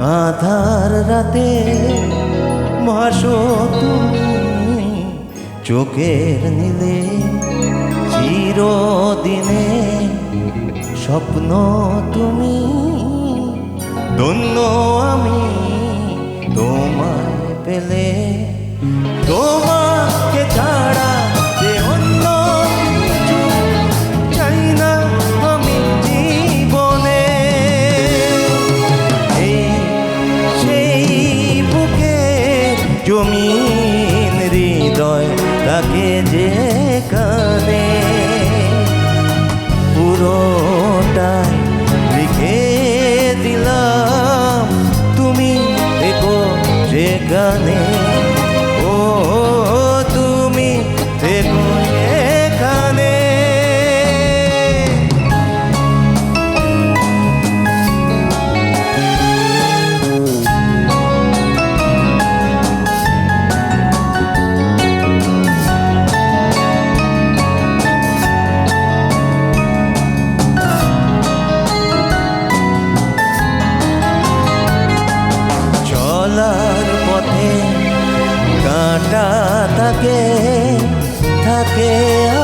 আধার রাতে মাসো তুমি চোখের নীলে চিরদিনে স্বপ্ন তুমি। ধন্য আমি তোমায় পেলে তোমাকে জমিন হৃদয় তাকে যে কানে পুরোটাই লিখে দিলাম তুমি দেখো যে ও থাকে থাকে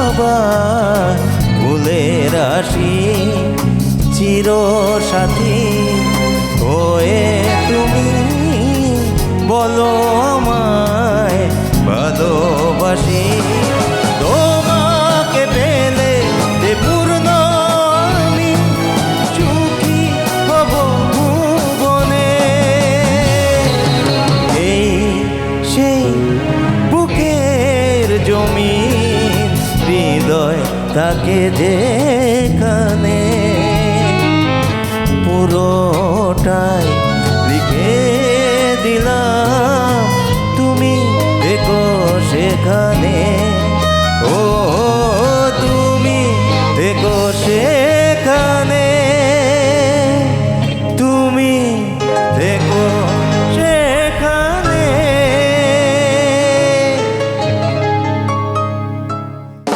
আবার ফুলের রাশি চির সাথী হয়ে তুমি বলো আমায় ভালোবাসি। তাকে যেখানে পুরোটা